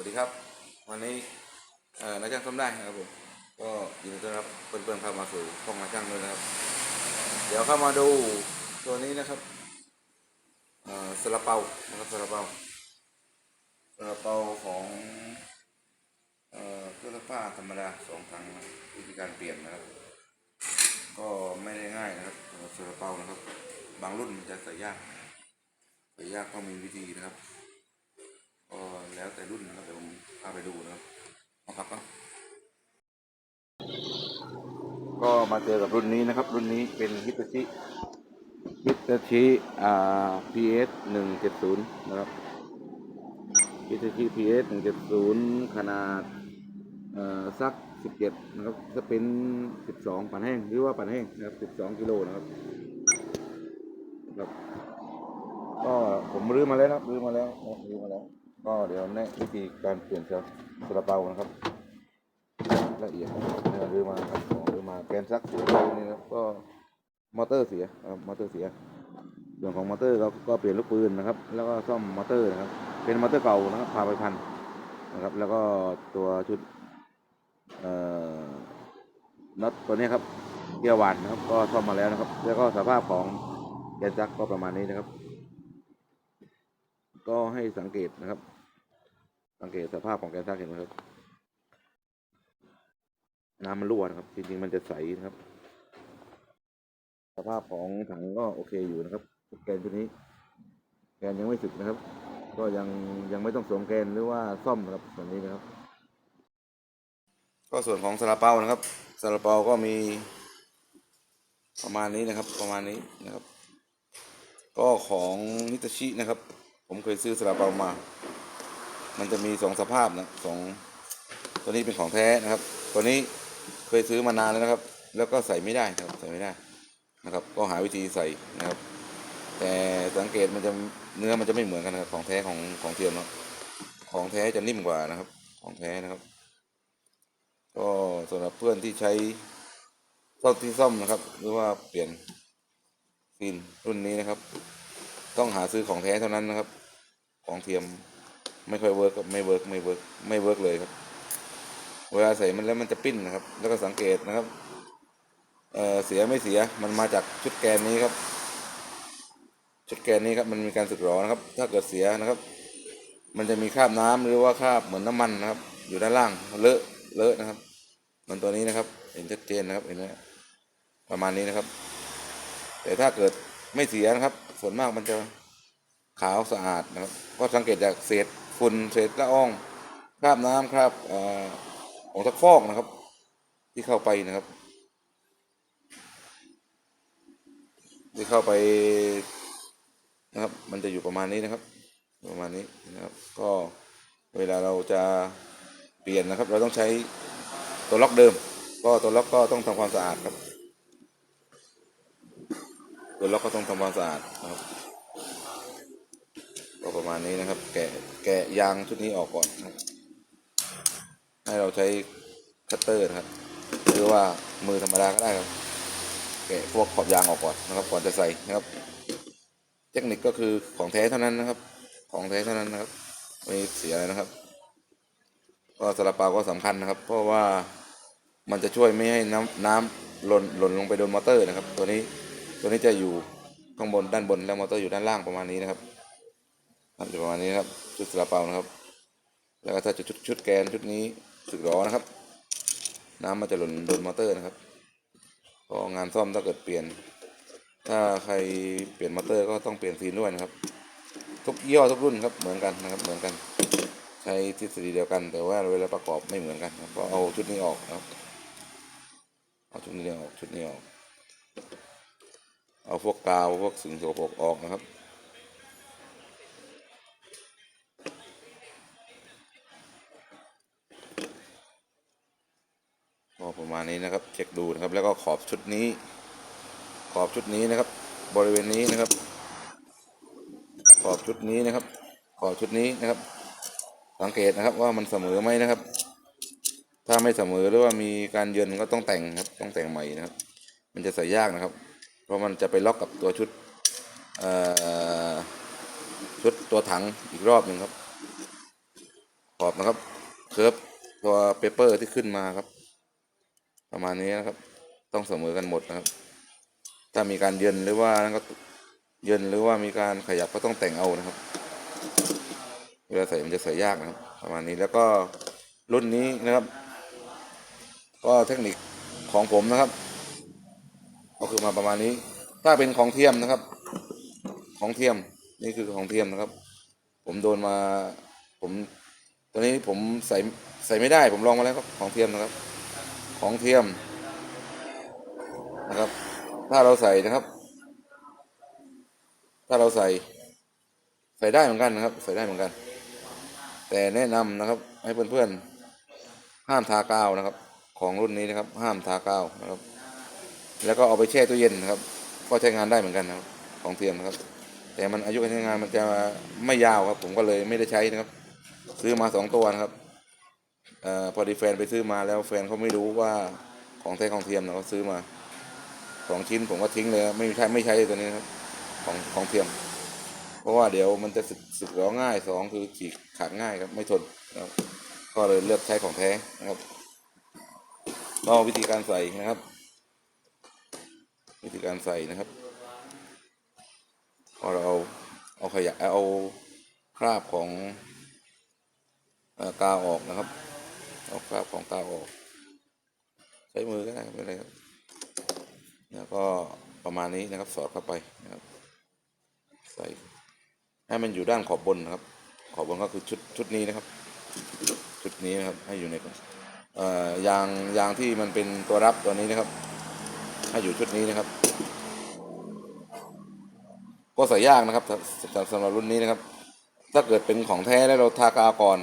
วัสดีครับ วันนี้นายช่างซ่อมได้นะครับผมก็ยินดีต้อนรับเพื่อนๆเข้ามาสู่ห้องนายช่างด้วยนะครับ เดี๋ยวเข้ามาดูตัวนี้นะครับเอ่อซาลาเปานะครับซาลาเปาซาลาเปาของเครื่องซักผ้าธรรมดาสองครั้งนะวิธีการเปลี่ยนนะครับ ก็ไม่ได้ง่ายนะครับสำหรับซาลาเปานะครับ บางรุ่นมันจะใส่ยากใส่ยากก็มีวิธีนะครับ ก็แล้วแต่รุ่นนะครับเดี๋ยวผมพาไปดูนะครับเอาครับก็ก็มาเจอกับรุ่นนี้นะครับ รุ่นนี้เป็นฮิตาชิฮิตาชิอ่า PS หนึ่งเจ็ดศูนย์นะครับฮิตาชิ PS หนึ่งเจ็ดศูนย์ขนาดเอ่อสักสิบเจ็ดนะครับจะเป็นสิบสองปันแห้งหรือว่าปันแห้งนะครับสิบสองกิโลนะครับครับก็ผมรื้อมาแล้วนะครับรื้อมาแล้วรื้อมาแล้ว ก็เดี๋ยวแนะวิธีการเปลี่ยนเซลล์ซาลาเปานะครับ ละเอียดนะครับรื้อมาครับของรือมาแกนซักเสียนี่นะครับก็มอเตอร์เสียมอเตอร์เสีย ส่วนของมอเตอร์เราก็เปลี่ยนลูกปืนนะครับ แล้วก็ซ่อมมอเตอร์นะครับ เป็นมอเตอร์เก่านะครับพาไปพันนะครับ แล้วก็ตัวชุดเอ่อน็อตตัวนี้ครับเกียร์หวานนะครับ ก็ซ่อมมาแล้วนะครับ แล้วก็สภาพของแกนซักก็ประมาณนี้นะครับ ก็ให้สังเกตนะครับ สังเกตสภาพของแกนซักเห็นไหมครับ น้ำมันรั่วนะครับ จริงๆมันจะใสนะครับ สภาพของถังก็โอเคอยู่นะครับ แกนตัวนี้ แกนยังไม่สึกนะครับ ก็ยังยังไม่ต้องสวมแกนหรือว่าซ่อมนะครับส่วนนี้นะครับ ก็ส่วนของซาลาเปานะครับซาลาเปาก็มีประมาณนี้นะครับ ประมาณนี้นะครับ ก็ของนิตาชินะครับ ผมเคยซื้อซาลาเปามา มันจะมีสองสภาพนะสองตัวนี้เป็นของแท้นะครับ ตัวนี้เคยซื้อมานานแล้วนะครับ แล้วก็ใส่ไม่ได้ครับใส่ไม่ได้นะครับ ก็หาวิธีใส่นะครับ แต่สังเกตมันจะเนื้อมันจะไม่เหมือนกันนะครับของแท้ของของเทียมเนาะของแท้จะนิ่มกว่านะครับ ของแท้นะครับ ก็สำหรับเพื่อนที่ใช้ซ่อที่ซ่อมนะครับ หรือว่าเปลี่ยนฟินรุ่นนี้นะครับ ต้องหาซื้อของแท้เท่านั้นนะครับ ของเทียมไม่ค่อยเวิร์กไม่เวิร์กไม่เวิร์กไม่เวิร์กเลยครับ เวลาใส่มันแล้วมันจะปิ้นนะครับ แล้วก็สังเกตนะครับเอ่อเสียไม่เสียมันมาจากชุดแกนนี้ครับ ชุดแกนนี้ครับมันมีการสึกหรอนะครับ ถ้าเกิดเสียนะครับ มันจะมีคราบน้ำหรือว่าคราบเหมือนน้ำมันนะครับ อยู่ด้านล่างเลอะเลอะนะครับ มันตัวนี้นะครับ เห็นชัดเจนนะครับเห็นไหมประมาณนี้นะครับ แต่ถ้าเกิดไม่เสียนะครับ ส่วนมากมันจะ ขาวสะอาดนะครับ ก็สังเกตจากเศษฝุ่นเศษละอองคราบน้ำคราบอของทักฟอกนะครับ ที่เข้าไปนะครับ ที่เข้าไปนะครับ มันจะอยู่ประมาณนี้นะครับ ประมาณนี้นะครับ ก็เวลาเราจะเปลี่ยนนะครับ เราต้องใช้ตัวล็อกเดิม ก็ตัวล็อกก็ต้องทำความสะอาดครับ ตัวล็อกก็ต้องทำความสะอาดนะครับ ก็ประมาณนี้นะครับ แกะแกะยางชุดนี้ออกก่อนครับ ให้เราใช้คัตเตอร์นะครับ หรือว่ามือธรรมดาก็ได้ครับ แกะพวกขอบยางออกก่อนนะครับ ก่อนจะใส่นะครับ เทคนิคก็คือของแท้เท่านั้นนะครับ ของแท้เท่านั้นนะครับไม่เสียนะครับ ก็ซาลาเปาก็สำคัญนะครับ เพราะว่ามันจะช่วยไม่ให้น้ำน้ำหล่นหล่นลงไปโดนมอเตอร์นะครับ ตัวนี้ตัวนี้จะอยู่ข้างบนด้านบนแล้วมอเตอร์อยู่ด้านล่างประมาณนี้นะครับ ครับอยู่ประมาณนี้ครับชุดซาลาเปานะครับ แล้วก็ถ้าชุดชุดชุดแกนชุดนี้สึกหรอนะครับ น้ำมันจะหล่นโดนมอเตอร์นะครับก็งานซ่อมถ้าเกิดเปลี่ยน ถ้าใครเปลี่ยนมอเตอร์ก็ต้องเปลี่ยนซีนด้วยนะครับ ทุกยี่ห้อทุกรุ่นครับเหมือนกันนะครับเหมือนกัน ใช้ทฤษฎีเดียวกัน แต่ว่าเวลาประกอบไม่เหมือนกันนะครับก็เอาชุดนี้ออกนะครับเอาชุดนี้ออกชุดนี้ออก เอาพวกกาวพวกสิ่งโสโครกออกนะครับ ประมาณนี้นะครับ เช็คดูนะครับ แล้วก็ขอบชุดนี้ ขอบชุดนี้นะครับ บริเวณนี้นะครับ ขอบชุดนี้นะครับ ขอบชุดนี้นะครับ สังเกตนะครับว่ามันเสมอไหมนะครับ ถ้าไม่เสมอหรือว่ามีการเยินก็ต้องแต่งครับ ต้องแต่งใหม่นะครับ มันจะใส่ยากนะครับ เพราะมันจะไปล็อกกับตัวชุดชุดตัวถังอีกรอบหนึ่งครับ ขอบนะครับเคิร์ฟตัวเปเปอร์ที่ขึ้นมาครับ ประมาณนี้นะครับ ต้องเสมอกันหมดนะครับ ถ้ามีการเยินหรือว่านั่นก็เยินหรือว่ามีการขยับก็ต้องแต่งเอานะครับ เวลาใส่มันจะใส่ยากนะครับ ประมาณนี้แล้วก็รุ่นนี้นะครับ ก็เทคนิคของผมนะครับ ก็คือมาประมาณนี้ ถ้าเป็นของเทียมนะครับ ของเทียมนี่คือของเทียมนะครับ ผมโดนมาผมตัวนี้ผมใส่ใส่ไม่ได้ ผมลองมาแล้วครับของเทียมนะครับ ของเทียมนะครับ ถ้าเราใส่นะครับ ถ้าเราใส่ ใส่ได้เหมือนกันนะครับ ใส่ได้เหมือนกัน แต่แนะนำนะครับ ให้เพื่อนๆห้ามทากาวนะครับ ของรุ่นนี้นะครับ ห้ามทากาวนะครับ แล้วก็เอาไปแช่ตู้เย็นนะครับ ก็ใช้งานได้เหมือนกันนะครับ ของเทียมนะครับ แต่มันอายุการใช้งานมันจะไม่ยาวครับ ผมก็เลยไม่ได้ใช้นะครับ ซื้อมาสองตัวนะครับ อพอดีแฟนไปซื้อมาแล้วแฟนเขาไม่รู้ว่าของแท้ของเทียมนะเขาซื้อมาสองชิ้นผมก็ทิ้งเลยไม่ใช้ไม่ใช้ตัวนี้ครับของของเทียม เพราะว่าเดี๋ยวมันจะสึกสึกหรอง่ายสองคือฉีกขาดง่ายครับไม่ทนนะครับก็เลยเลือกใช้ของแท้นะครับก็วิธีการใส่นะครับ วิธีการใส่นะครับพอเราเอาเอาขยะเอาคราบของอ่อกาวออกนะครับ เอาคราบของกาออกใช้มือก็ได้ไม่เป็นไรครับแล้วก็ประมาณนี้นะครับสอดเข้าไปนะครับใส่ให้มันอยู่ด้านขอบบนนะครับ ขอบบนก็คือชุดชุดนี้นะครับ ชุดนี้นะครับให้อยู่ในเอ่อยางยางที่มันเป็นตัวรับตัวนี้นะครับ ให้อยู่ชุดนี้นะครับ ก็ใส่ยากนะครับสำสำสำหรับรุ่นนี้นะครับ ถ้าเกิดเป็นของแท้แล้วเราทากาวก่อน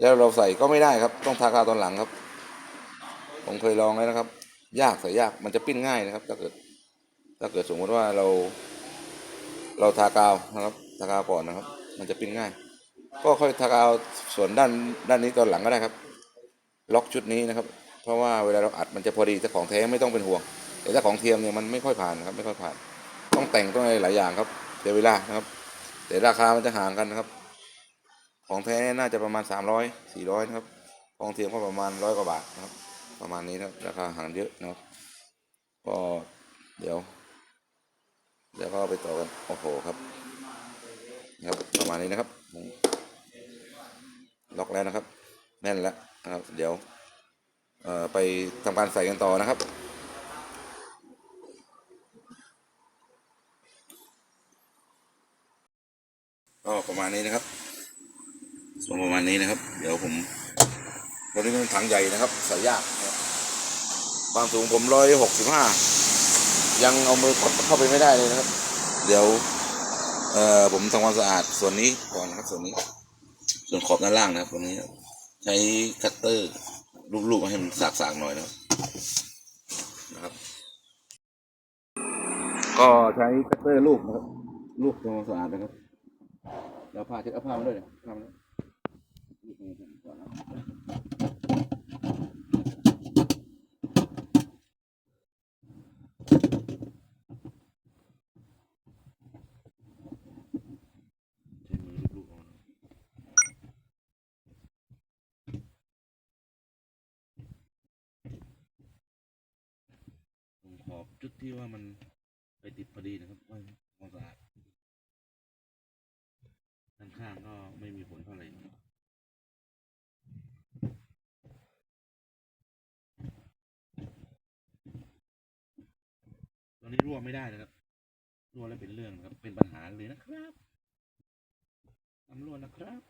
แล้วเราใส่ก็ไม่ได้ครับ ต้องทากาวตอนหลังครับ ผมเคยลองแล้วนะครับ ยากใส่ยากมันจะปิ้นง่ายนะครับ ถ้าเกิด ถ้าเกิดสมมติว่าเรา เราทากาวนะครับ ทากาวก่อนนะครับ มันจะปิ้นง่าย ก็ค่อยทากาวส่วนด้านด้านนี้ตอนหลังก็ได้ครับ ล็อกชุดนี้นะครับ เพราะว่าเวลาเราอัดมันจะพอดีถ้าของแท้ไม่ต้องเป็นห่วงแต่ถ้าของเทียมเนี่ยมันไม่ค่อยผ่านครับ ไม่ค่อยผ่าน ต้องแต่งต้องอะไรหลายอย่างครับเสียเวลานะครับ แต่ราคามันจะห่างกันนะครับ ของแท้น่าจะประมาณสามร้อยสี่ร้อยนะครับ ของเทียมก็ประมาณร้อยกว่าบาทนะครับ ประมาณนี้นะครับราคาห่างเยอะนะครับ ก็เดี๋ยวเดี๋ยวก็ไปต่อกัน โอ้โหครับนะครับประมาณนี้นะครับ ล็อกแล้วนะครับ แน่นแล้วนะครับ เดี๋ยวเอ่อไปทำการใส่กันต่อนะครับก็ประมาณนี้นะครับ ส่วนประมาณนี้นะครับ เดี๋ยวผมตัวนี้เป็นถังใหญ่นะครับใส่ยากครับความสูงผมร้อยหกสิบห้ายังเอามือกดเข้าไปไม่ได้เลยนะครับ เดี๋ยวเอ่อผมทำความสะอาดส่วนนี้ก่อนนะครับส่วนนี้ ส่วนขอบด้านล่างนะครับ ตรงนี้ ใช้คัตเตอร์ลูบๆมาให้มันสากๆหน่อยนะครับนะครับ ก็ใช้คัตเตอร์ลูบนะครับลูบทำความสะอาดนะครับแล้วผ้าเช็ดเอาผ้ามาด้วยเนี่ยผ้ามาด้วย ขอบจุดที่ว่ามันไปติดพอดีนะครับก็ทำความสะอาดด้านข้างก็ไม่มีผลเท่าไหร่ตอนนี้ รั่วไม่ได้นะครับ รั่วแล้วเป็นเรื่องนะครับ เป็นปัญหาเลยนะครับน้ำรั่วนะครับ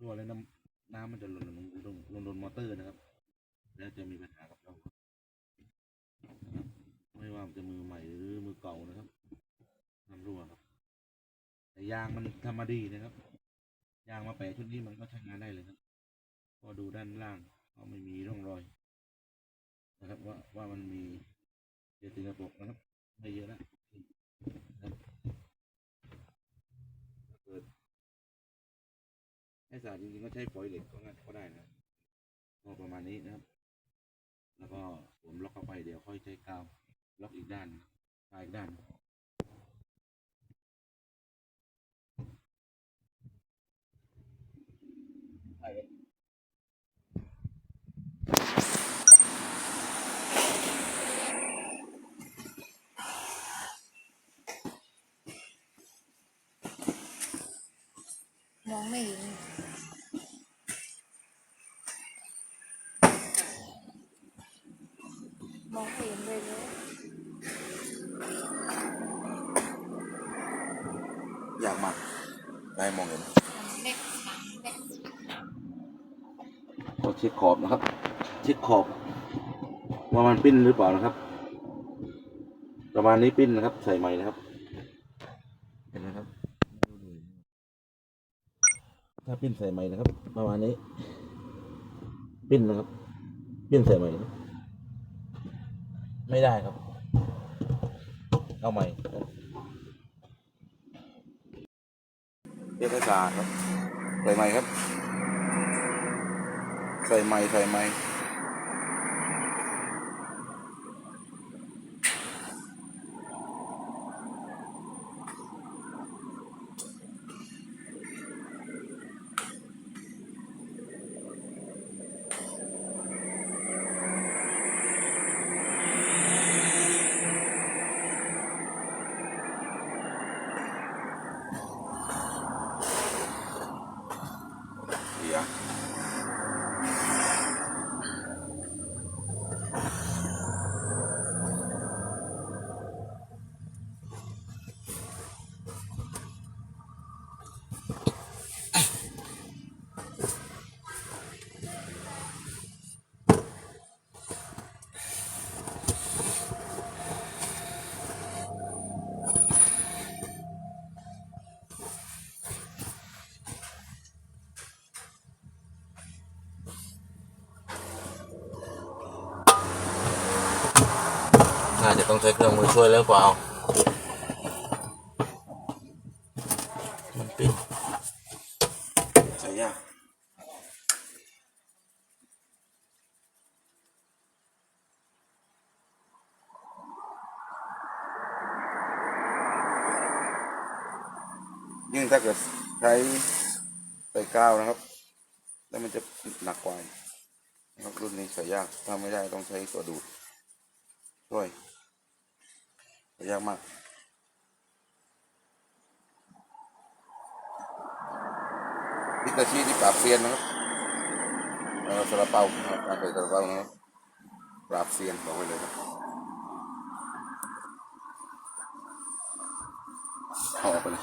รั่วแล้วน้ำน้ำมันจะหล่นลงลงลงลงมอเตอร์นะครับ แล้วจะมีปัญหากับเราไม่ว่าจะมือใหม่หรือมือเก่านะครับน้ำรั่วครับแต่ยางมันทำมาดีนะครับ ยางมาแปะชุดนี้มันก็ใช้งานได้เลยครับพอดูด้านล่างก็ไม่มีร่องรอยนะครับว่าว่ามันมี เยอะติกระปรกนะครับ ไม่เยอะแล้วนะเกิดให้สาดจริงๆก็ใช้ฝอยเหล็กก็งันก็ได้นะก็ประมาณนี้นะครับ แล้วก็ผมล็อกเข้าไปเดี๋ยวค่อยใช้กาวล็อกอีกด้านปลายอีกด้าน องไม่เห็นมองไม่เห็นเลยเลยยากมากได้มองเห็นเล็กหนังเล็กก็เช็คขอบนะครับ เช็คขอบ ว่ามันปิ้นหรือเปล่านะครับ ประมาณนี้ปิ้นนะครับ ใส่ใหม่นะครับ เห็นไหมครับ ถ้า ปิ้นใส่ใหม่นะครับ ประมาณนี้ ปิ้นนะครับ ปิ้นใส่ใหม่ไม่ได้ครับ เอาใหม่เรียกให้สะอาดครับ ใส่ใหม่ครับ ใส่ใหม่ใส่ใหม่ ต้องใช้เครื่องมือช่วยแล้วเปล่ามันปิดใช้ยากยิ่งถ้าเกิดใช้ใส่กาวนะครับ แล้วมันจะหนักกว่านะครับรุ่นนี้ใส่ยากถ้าไม่ได้ต้องใช้ตัวดูดช่วย ยากมากพิตาชีที่ปราบเซียนนะครับเอ่อซาลาเปานะครับการใส่ซาลาเปานะครับปราบเซียนบอกไว้เลยครับเอาอไปเลย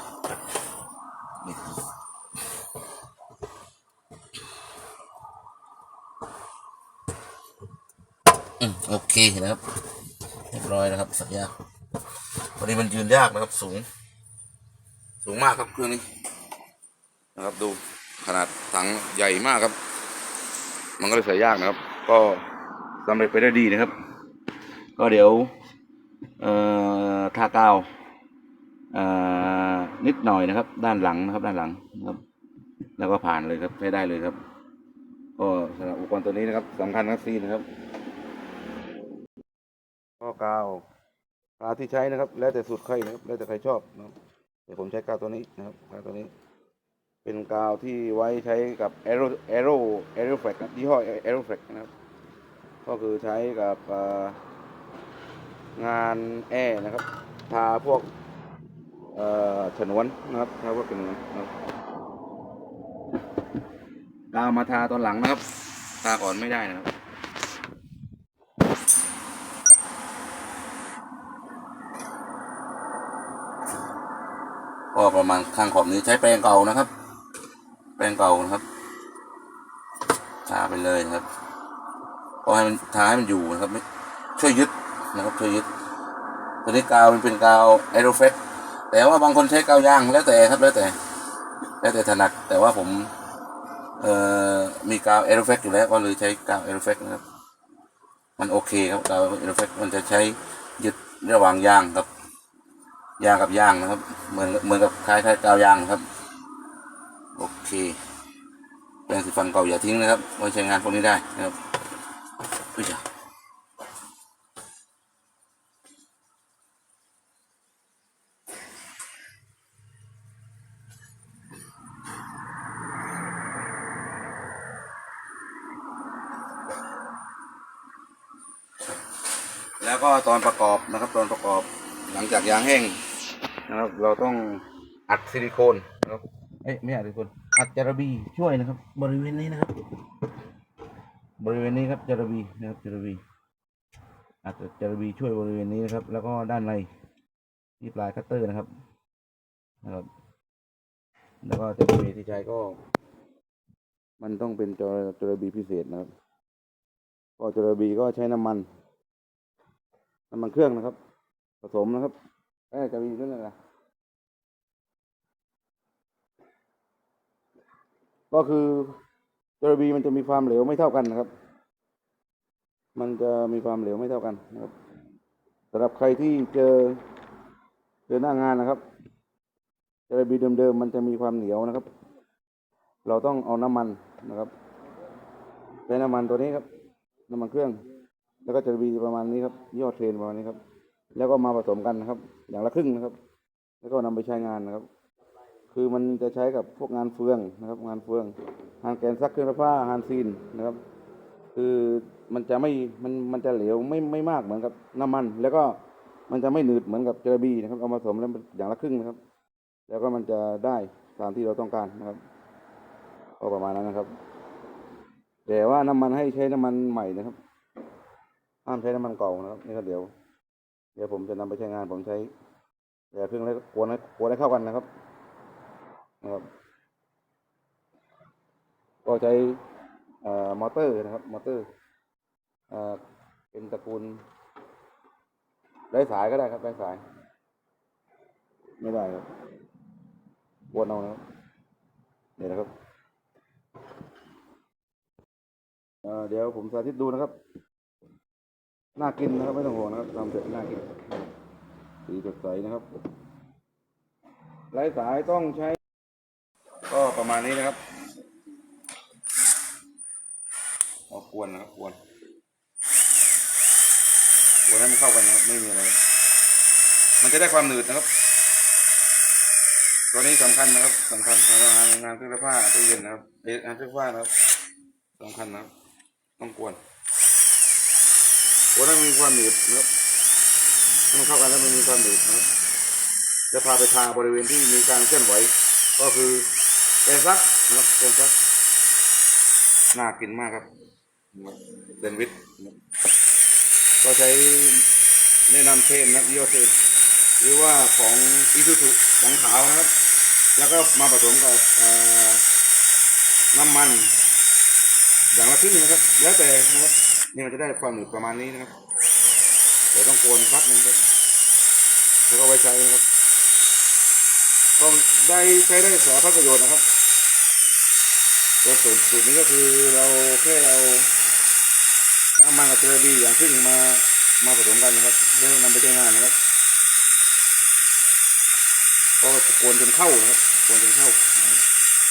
นี่อืมโอเคนะครับเรียบร้อยนะครับสัญญา วันนี้มันยืนยากนะครับ สูง สูงมากครับเครื่องนี้ นะครับดูขนาดถังใหญ่มากครับ มันก็เลยใส่ยากนะครับ ก็สำเร็จไปได้ดีนะครับ ก็เดี๋ยวเอ่อทากาวเอ่อนิดหน่อยนะครับ ด้านหลังนะครับ ด้านหลังนะครับ แล้วก็ผ่านเลยครับใช้ได้เลยครับ ก็สำหรับอุปกรณ์ตัวนี้นะครับสำคัญครับซีนะครับ ก็กาว กาที่ใช้นะครับ แล้วแต่สูตรใครนะครับ แล้วแต่ใครชอบนะครับแต่ผมใช้กาวตัวนี้นะครับกาวตัวนี้ เป็นกาวที่ไว้ใช้กับ Aero Aero Aero f l e x นะยี่ห้อ Aero f l e x นะครับ ก็คือใช้กับงานแอร์นะครับ ทาพวกเอ่อฉนวนนะครับทาพวกฉนวนนะครับกาวมาทาตอนหลังนะครับ ทาก่อนไม่ได้นะครับ ประมาณข้างขอบนี้ใช้แปรงเก่านะครับ แปรงเก่านะครับ ทาไปเลยนะครับก็ให้มันทาให้มันอยู่นะครับ ช่วยยึดนะครับ ช่วยยึด ตัวนี้กาวมันเป็นกาวแอโรเฟกแต่ว่าบางคนใช้กาวยางแล้วแต่ครับแล้วแต่ แล้วแต่ถนัด แต่ว่าผมเอ่อมีกาวแอโรเฟกอยู่แล้วก็เลยใช้กาวแอโรเฟกนะครับ มันโอเคครับกาวแอโรเฟกมันจะใช้ยึดระหว่างยางกับ ยางกับยางนะครับ เหมือนเหมือนกับคล้ายคล้ายกาวยางครับ โอเคแปรงสีฟันเก่าอย่าทิ้งนะครับไว้ใช้งานพวกนี้ได้นะครับอุ้ยจ้ะแล้วก็ตอนประกอบนะครับ ตอนประกอบหลังจากยางแห้ง เราต้องอัดซิลิโคนนะครับเอ้ยไม่อัดซิลิโคนอัดจารบีช่วยนะครับ บริเวณนี้นะครับ บริเวณนี้ครับจารบีนะครับจารบีอัดจารบีช่วยบริเวณนี้นะครับ แล้วก็ด้านในที่ปลายคัตเตอร์นะครับนะครับ แล้วก็จารบีที่ใช้ก็ มันต้องเป็นจรจารบีพิเศษนะครับก็จารบีก็ใช้น้ำมันน้ำมันเครื่องนะครับ ผสมนะครับเอ้ยจารบีนั่นแหละ ก็คือจระบีมันจะมีความเหลวไม่เท่ากันนะครับ มันจะมีความเหลวไม่เท่ากันนะครับสำหรับใครที่เจอเจอหน้างานนะครับจระบีเดิมๆมันจะมีความเหนียวนะครับ เราต้องเอาน้ำมันนะครับใช้น้ำมันตัวนี้ครับ น้ำมันเครื่อง แล้วก็จระบีประมาณนี้ครับยอดเทรนประมาณนี้ครับ แล้วก็มาผสมกันนะครับ อย่างละครึ่งนะครับ แล้วก็นำไปใช้งานนะครับ คือมันจะใช้กับพวกงานเฟืองนะครับ งานเฟืองงานแกนซักเครื่องซักผ้างานซีนนะครับ คือมันจะไม่มันมันจะเหลวไม่ไม่มากเหมือนกับน้ำมัน แล้วก็มันจะไม่หนืดเหมือนกับเจลาบีนะครับเอามาผสมแล้วอย่างละครึ่งนะครับ แล้วก็มันจะได้ตามที่เราต้องการนะครับก็ประมาณนั้นนะครับ แต่ว่าน้ำมันให้ใช้น้ำมันใหม่นะครับห้ามใช้น้ำมันเก่านะครับนี่ก็เดี๋ยว เดี๋ยวผมจะนำไปใช้งานผมใช้แต่เครื่องแล้วก็กวนให้กวนให้เข้ากันนะครับ นะครับ ก็ใช่มอเตอร์นะครับ มอเตอร์เป็นตระกูลไร้สายก็ได้ครับไร้สาย ไม่ได้ครับวนเอานะครับเนี่ยนะครับเดี๋ยวผมสาธิตดูนะครับ น่ากินนะครับ ไม่ต้องห่วงนะครับทำเสร็จน่ากินสีสดใสนะครับไร้สายต้องใช้ ก็ประมาณนี้นะครับเอากวนนะครับกวนกวนให้มันเข้ากันนะครับไม่มีอะไร มันจะได้ความหนืดนะครับ ตัวนี้สำคัญนะครับสำคัญสำหรับงานงานเครื่องผ้าตู้เย็นนะครับเอ๊ะงานเครื่องผ้านะครับสำคัญนะครับ ต้องกวนกวนให้มันมีความหนืดนะครับให้มันเข้ากันแล้วมันมีความหนืดนะครับจะพาไปทาบริเวณที่มีการเคลื่อนไหว ก็คือ แกนซักนะครับแกนซักน่ากินมากครับเดนวิทก็ใช้แนะนำเทนนะโอเทนหรือว่าของอีซูซุของขาวนะครับ แล้วก็มาผสมกับน้ำมัน อย่างละครึ่งนะครับ แล้วแต่นะครับนี่มันจะได้ความหนืดประมาณนี้นะครับแต่ต้องโกนพักหนึงครับ แล้วก็ไว้ใช้นะครับก็ได้ใช้ได้สารพัดประโยชน์นะครับ ตัวสูตรสูตรนี้ก็คือเราแค่เอาน้ำมันกับเจลาบีอย่างครึ่งมามาผสมกันนะครับแล้วนำไปใช้งานนะครับ ก็ตะโกนจนเข้านะครับตะโกนจนเข้า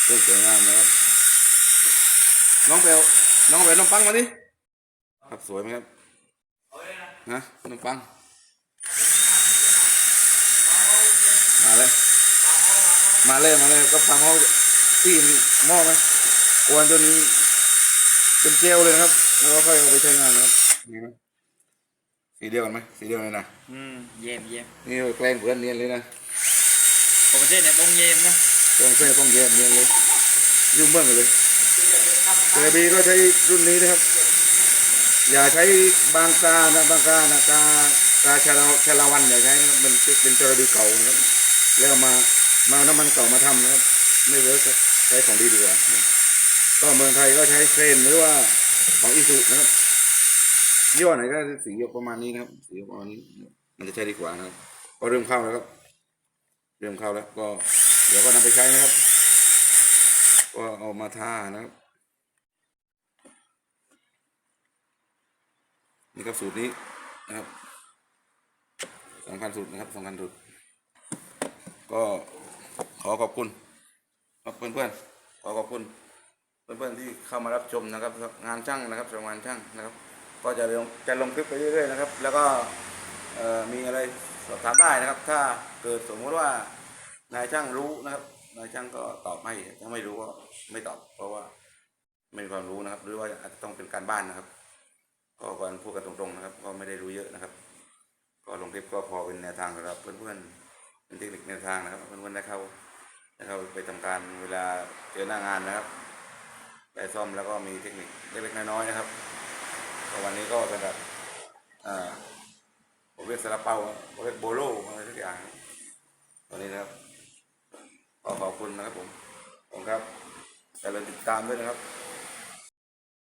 เรื่องสวยงามนะครับ น้องแปลวน้องแปลวน้องปังมาดิครับสวยไหมครับนะน้องปังมาเลย มาเลยมาเลยก็ฟังเขาตีนหม้อไหม กวนจนเป็นเจลเลยนะครับ แล้วก็ค่อยเอาไปใช้งานนะครับนี่นะสีเดียวกันไหมสีเดียวกันเลยนะอืมเยี่ยมเยี่ยมนี่แกล้งเพื่อนเนียนเลยนะปกติเนี่ยต้องเยี่ยมนะแกล้งเพื่อนต้องเย็นเนียนเลยยุ่งเมื่องกันเลยเจบีก็ใช้รุ่นนี้นะครับ อย่าใช้บางกานะบางกานะกากาชาลาชาลาวันอย่าใช้นะครับมันเป็นจระบีเก่านะครับแล้วเอามามาเอาน้ำมันเก่ามาทำนะครับ ไม่เวิร์กครับใช้ของดีดีกว่านะครับ ก็เมืองไทยก็ใช้เทรนหรือว่าของอิสุนะครับยี่ห้อไหนก็สีประมาณนี้นะครับ สีประมาณนี้ มันจะใช้ดีกว่านะครับ ก็เริ่มเข้าแล้วครับ เริ่มเข้าแล้วก็เดี๋ยวก็นำไปใช้นะครับ ก็เอามาทานะครับ นี่ครับสูตรนี้นะครับสำคัญสุดนะครับสำคัญสุด ก็ขอขอบคุณ ขอบครับเพื่อนขอขอบคุณ เพื่อนๆที่เข้ามารับชมนะครับ งานช่างนะครับสำหรับงานช่างนะครับ ก็จะลงจะลงคลิปไปเรื่อยๆนะครับ แล้วก็มีอะไรสอบถามได้นะครับ ถ้าเกิดสมมติว่านายช่างรู้นะครับนายช่างก็ตอบให้ถ้าไม่รู้ก็ไม่ตอบ เพราะว่าไม่มีความรู้นะครับ หรือว่าอาจจะต้องเป็นการบ้านนะครับก็ก่อนพูดกันตรงๆนะครับ ก็ไม่ได้รู้เยอะนะครับ ก็ลงคลิปก็พอเป็นแนวทางสำหรับเพื่อนๆเป็นเทคนิคแนวทางนะครับเพื่อนๆได้เข้านะครับไปทำการเวลาเจอหน้างานนะครับ ไปซ่อมแล้วก็มีเทคนิคเล็กๆน้อยๆนะครับวันนี้ก็สำหรับอ่าผมเรียกซาลาเปาผมเรียกโบโลอะไรทุกอย่างวันนี้นะครับขอขอบคุณนะครับผมขอบคุณครับอย่าลืมติดตามด้วยนะครับ